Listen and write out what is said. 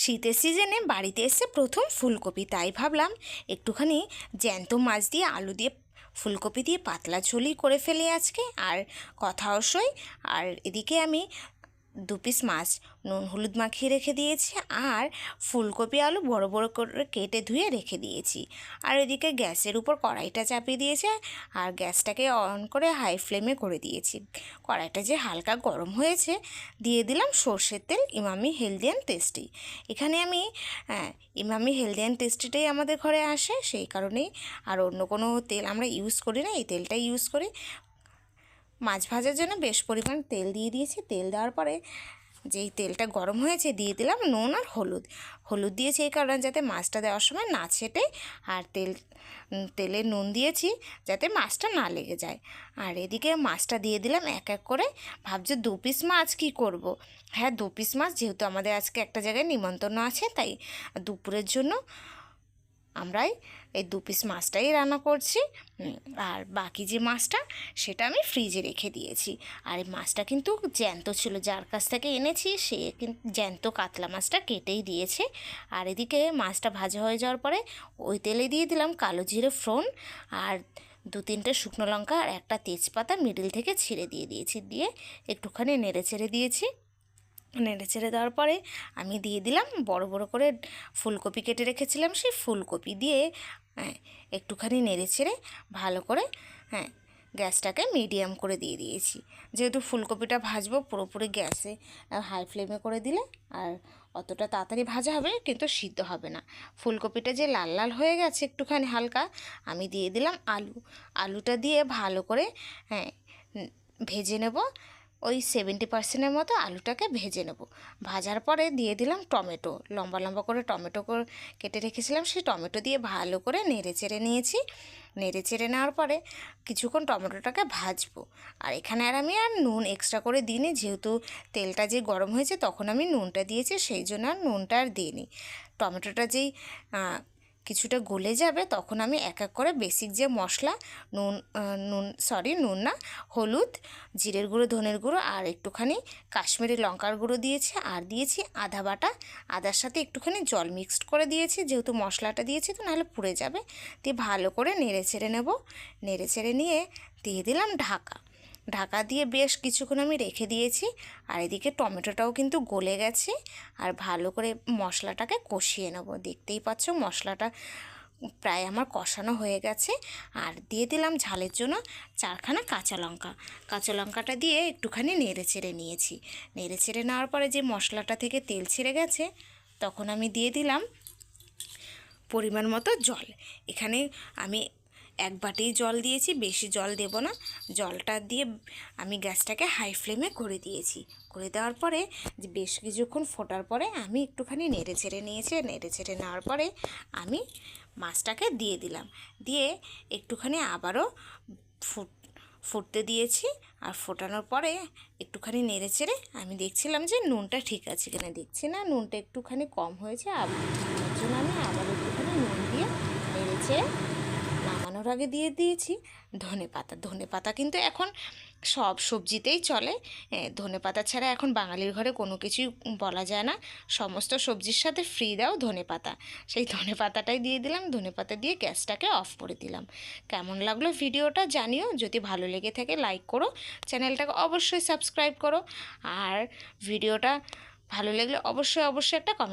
শীতের সিজনে বাড়িতে এসে প্রথম ফুলকপি, তাই ভাবলাম একটুখানি জ্যান্ত মাছ দিয়ে আলু দিয়ে ফুলকপি দিয়ে পাতলা ঝোলই করে ফেলি আজকে। আর কথা অবশ্যই, আর এদিকে আমি দু পিস মাছ নুন হলুদ মাখিয়ে রেখে দিয়েছি আর ফুলকপি আলু বড় বড় করে কেটে ধুয়ে রেখে দিয়েছি। আর এদিকে গ্যাসের উপর কড়াইটা চাপিয়ে দিয়েছে আর গ্যাসটাকে অন করে হাই ফ্লেমে করে দিয়েছি। কড়াইটা যে হালকা গরম হয়েছে দিয়ে দিলাম সর্ষের তেল ইমামি হেলদি অ্যান্ড টেস্টি এখানে আমি হ্যাঁ, ইমামি হেলদি অ্যান্ড টেস্টিটাই আমাদের ঘরে আসে সেই কারণেই। আর অন্য কোনো তেল আমরা ইউজ করি না এই তেলটাই ইউজ করি। মাছ ভাজার জন্য বেশ পরিমাণ তেল দিয়ে দিয়েছি। তেল দেওয়ার পরে যেই তেলটা গরম হয়েছে দিয়ে দিলাম নুন আর হলুদ। হলুদ দিয়েছি এই কারণে যাতে মাছটা দেওয়ার সময় না ছেটে আর তেল তেলে নুন দিয়েছি যাতে মাছটা না লেগে যায়। আর এদিকে মাছটা দিয়ে দিলাম এক এক করে। ভাবছি দু পিস মাছ কী করব। হ্যাঁ দু পিস মাছ যেহেতু আমাদের আজকে একটা জায়গায় নিমন্ত্রণ আছে, তাই দুপুরের জন্য আমরাই এই দু পিস মাছটাই রান্না করছি। আর বাকি যে মাছটা, সেটা আমি ফ্রিজে রেখে দিয়েছি। আর এই মাছটা কিন্তু জ্যান্ত ছিল, যার কাছ থেকে এনেছি, সে কিন্তু জ্যান্ত কাতলা মাছটা কেটেই দিয়েছে। আর এদিকে মাছটা ভাজা হয়ে যাওয়ার পরে ওই তেলে দিয়ে দিলাম কালো জিরে ফোড়ন, আর দু তিনটে শুকনো লঙ্কা, আর একটা তেজপাতা মিডিল থেকে ছিঁড়ে দিয়ে দিয়েছি। দিয়ে একটুখানি নেড়ে ছেড়ে দিয়েছি। নেড়ে চেড়ে দেওয়ার পরে আমি দিয়ে দিলাম বড় বড় করে ফুলকপি কেটে রেখেছিলাম সেই ফুলকপি দিয়ে হ্যাঁ, একটুখানি নেড়ে চেড়ে ভালো করে হ্যাঁ গ্যাসটাকে মিডিয়াম করে দিয়ে দিয়েছি। যেহেতু ফুলকপিটা ভাজবো পুরোপুরি গ্যাসে হাই ফ্লেমে করে দিলে আর অতটা তাড়াতাড়ি ভাজা হবে কিন্তু সিদ্ধ হবে না। ফুলকপিটা যে লাল লাল হয়ে গেছে একটুখানি হালকা আমি দিয়ে দিলাম আলু। আলুটা দিয়ে ভালো করে হ্যাঁ ভেজে নেব ওই সেভেন্টি পার্সেন্টের মতো আলুটাকে ভেজে নেব। ভাজার পরে দিয়ে দিলাম টমেটো। লম্বা লম্বা করে টমেটো কেটে রেখেছিলাম, সেই টমেটো দিয়ে ভালো করে নেড়ে চেড়ে নিয়েছি। নেড়ে চেড়ে নেওয়ার পরে কিছুক্ষণ টমেটোটাকে ভাজবো। আর এখানে আর আমি আর নুন এক্সট্রা করে দিইনি, যেহেতু তেলটা যে গরম হয়েছে তখন আমি নুনটা দিয়েছি, সেই জন্য আর নুনটা আর দিইনি। টমেটোটা যেই কিছুটা গলে যাবে, তখন আমি এক এক করে বেসিক যে মশলা, নুন নুন সরি নুন না, হলুদ, জিরের গুঁড়ো, ধনের গুঁড়ো আর একটুখানি কাশ্মীরি লঙ্কার গুঁড়ো দিয়েছি আর দিয়েছি আদা বাটা। আদার সাথে একটুখানি জল মিক্সড করে দিয়েছি, যেহেতু মশলাটা দিয়েছি তো নাহলে পুড়ে যাবে। দিয়ে ভালো করে নেড়ে ছেড়ে নেব। নেড়ে ছেড়ে নিয়ে দিয়ে দিলাম ঢাকা। ঢাকা দিয়ে বেশ কিছুক্ষণ আমি রেখে দিয়েছি। আর এদিকে টমেটোটাও কিন্তু গলে গেছে। আর ভালো করে মশলাটাকে কষিয়ে নেব। দেখতেই পাচ্ছ মশলাটা প্রায় আমার কষানো হয়ে গেছে। আর দিয়ে দিলাম ঝালের জন্য চারখানা কাঁচা লঙ্কা। কাঁচা লঙ্কাটা দিয়ে একটুখানি নেড়ে চেড়ে নিয়েছি। নেড়ে চেড়ে নেওয়ার পরে যে মশলাটা থেকে তেল ছেড়ে গেছে, তখন আমি দিয়ে দিলাম পরিমাণ মতো জল। এখানে আমি এক বাটি জল দিয়েছি, বেশি জল দেব না। জলটা দিয়ে আমি গ্যাসটাকে হাই ফ্লেমে করে দিয়েছি। করে দেওয়ার পরে যে বেশ কিছুক্ষণ ফোটার পরে আমি একটুখানি নেড়ে ছেড়ে নিয়েছি। নেড়ে ছেড়ে নেওয়ার পরে আমি মাছটাকে দিয়ে দিলাম। দিয়ে একটুখানি আবারও ফুট, ফুটতে দিয়েছি। আর ফোটানোর পরে একটুখানি নেড়ে চেড়ে আমি দেখছিলাম যে নুনটা ঠিক আছে কিনা। দেখছি না, নুনটা একটুখানি কম হয়েছে। আর জন্য আমি আবার একটুখানি নুন দিয়ে নেড়ে চেড়ে নামানোর আগে দিয়ে দিয়েছি। ধনে পাতা ধনে পাতা কিন্তু এখন সব সবজিতেই চলে। ধনে পাতা ছাড়া এখন বাঙালির ঘরে কোনো কিছুই বলা যায় না। সমস্ত সবজির সাথে ফ্রি দাও ধনে পাতা। সেই ধনে পাতাটাই দিয়ে দিলাম, ধনে পাতা দিয়ে গ্যাসটাকে অফ করে দিলাম। কেমন লাগল ভিডিওটা জানিও। যদি ভালো লেগে থাকে লাইক করো, চ্যানেলটাকে অবশ্যই সাবস্ক্রাইব করো। আর ভিডিওটা ভালো লাগলে অবশ্যই অবশ্যই একটা কমেন্ট